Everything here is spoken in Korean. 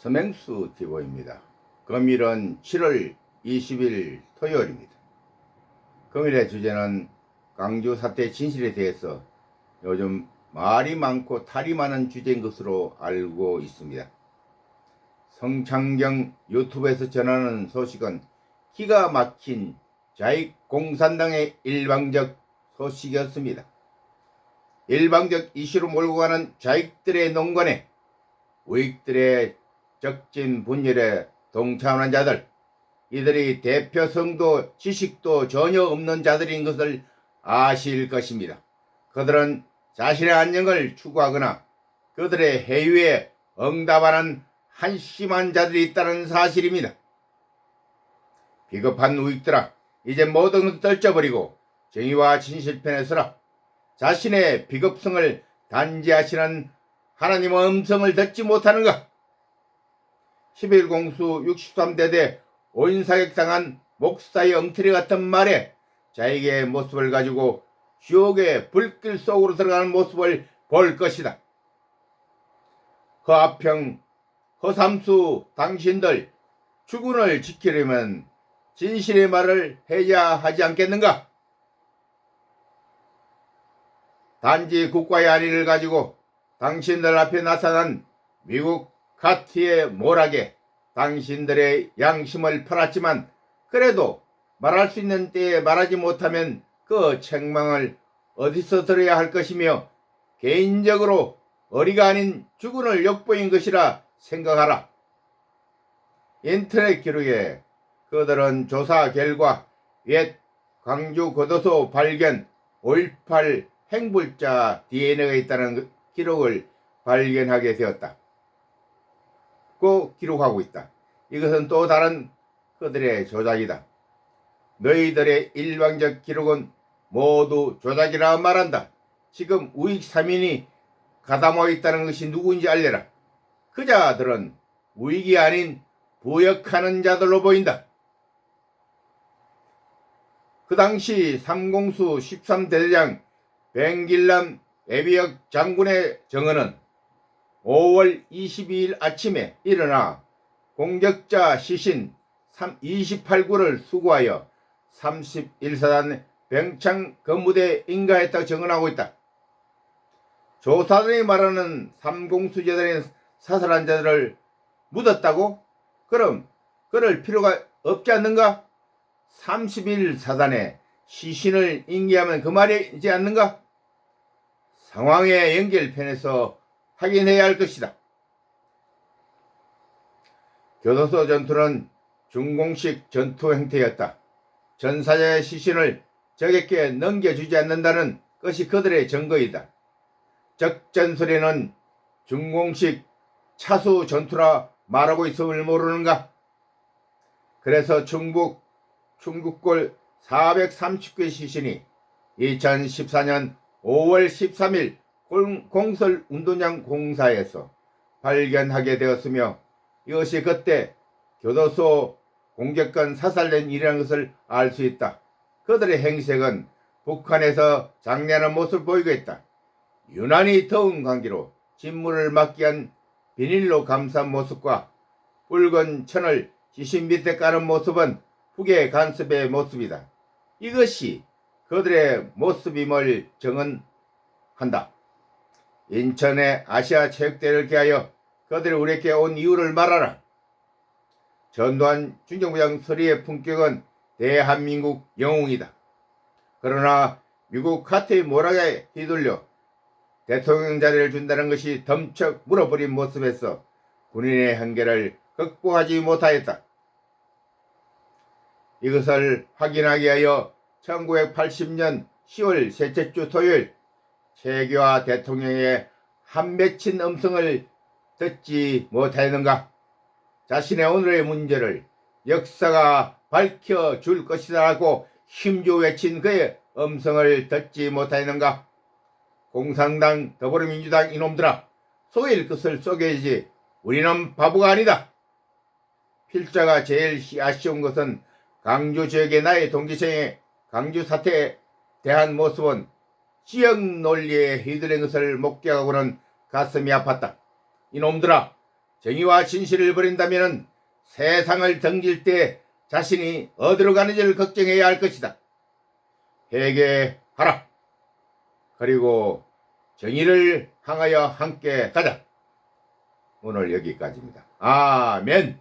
서맹수 TV입니다. 금일은 7월 20일 토요일입니다. 금일의 주제는 강주 사태 진실에 대해서 요즘 말이 많고 탈이 많은 주제인 것으로 알고 있습니다. 성창경 유튜브에서 전하는 소식은 기가 막힌 자익공산당의 일방적 소식이었습니다. 일방적 이슈로 몰고 가는 자익들의 농간에 우익들의 적진 분열에 동참하는 자들, 이들이 대표성도 지식도 전혀 없는 자들인 것을 아실 것입니다. 그들은 자신의 안녕을 추구하거나 그들의 해유에 응답하는 한심한 자들이 있다는 사실입니다. 비겁한 우익들아, 이제 모든 것을 떨쳐버리고 정의와 진실편에 서라. 자신의 비겁성을 단지하시는 하나님의 음성을 듣지 못하는가? 11공수 63대대 오인사격당한 목사의 엉터리 같은 말에 자에게 모습을 가지고 지옥의 불길 속으로 들어가는 모습을 볼 것이다. 허아평, 허삼수 당신들 주군을 지키려면 진실의 말을 해야 하지 않겠는가? 단지 국가의 안위를 가지고 당신들 앞에 나타난 미국 카티의 모락에 당신들의 양심을 팔았지만 그래도 말할 수 있는 때에 말하지 못하면 그 책망을 어디서 들어야 할 것이며 개인적으로 어리가 아닌 주군을 역보인 것이라 생각하라. 인터넷 기록에 그들은 조사 결과 옛 광주 교도소 발견 5.18 행불자 DNA가 있다는 기록을 발견하게 되었다. 고 기록하고 있다. 이것은 또 다른 그들의 조작이다. 너희들의 일방적 기록은 모두 조작이라 말한다. 지금 우익 3인이 가담하고 있다는 것이 누구인지 알려라. 그 자들은 우익이 아닌 부역하는 자들로 보인다. 그 당시 삼공수 13대대장 뱅길람 애비역 장군의 정언은 5월 22일 아침에 일어나 공격자 시신 28구를 수거하여 31사단 병창 근무대에 인가했다고 정언하고 있다. 조사단이 말하는 삼공수재단의 사살한 자들을 묻었다고? 그럼 그럴 필요가 없지 않는가? 31사단에 시신을 인계하면 그 말이지 않는가? 상황의 연결편에서 확인해야 할 것이다. 교도소 전투는 중공식 전투 행태였다. 전사자의 시신을 적에게 넘겨주지 않는다는 것이 그들의 증거이다. 적전술에는 중공식 차수 전투라 말하고 있음을 모르는가? 그래서 중국 중국골 430개 시신이 2014년 5월 13일 공설 운동장 공사에서 발견하게 되었으며 이것이 그때 교도소 공격권 사살된 일이라는 것을 알 수 있다. 그들의 행색은 북한에서 장례하는 모습을 보이고 있다. 유난히 더운 관계로 진물을 막기 위한 비닐로 감싼 모습과 붉은 천을 지신 밑에 까는 모습은 북의 간섭의 모습이다. 이것이 그들의 모습임을 정언한다. 인천의 아시아 체육대회를 개하여 그들이 우리에게 온 이유를 말하라. 전두환 중정부장 서리의 품격은 대한민국 영웅이다. 그러나 미국 카트의 모락에 휘둘려 대통령 자리를 준다는 것이 덤쩍 물어버린 모습에서 군인의 한계를 극복하지 못하였다. 이것을 확인하기 위하여 1980년 10월 셋째 주 토요일 최규하 대통령의 한 맺힌 음성을 듣지 못하였는가? 자신의 오늘의 문제를 역사가 밝혀줄 것이다라고 힘주어 외친 그의 음성을 듣지 못하였는가? 공산당 더불어민주당 이놈들아 속일 것을 속여야지 우리는 바보가 아니다. 필자가 제일 아쉬운 것은 강주 지역의 나의 동기생의 강주 사태에 대한 모습은 지역 논리에 휘둘린 것을 목격하고는 가슴이 아팠다. 이놈들아, 정의와 진실을 버린다면 세상을 덩질 때 자신이 어디로 가는지를 걱정해야 할 것이다. 회개하라. 그리고 정의를 향하여 함께 가자. 오늘 여기까지입니다. 아멘.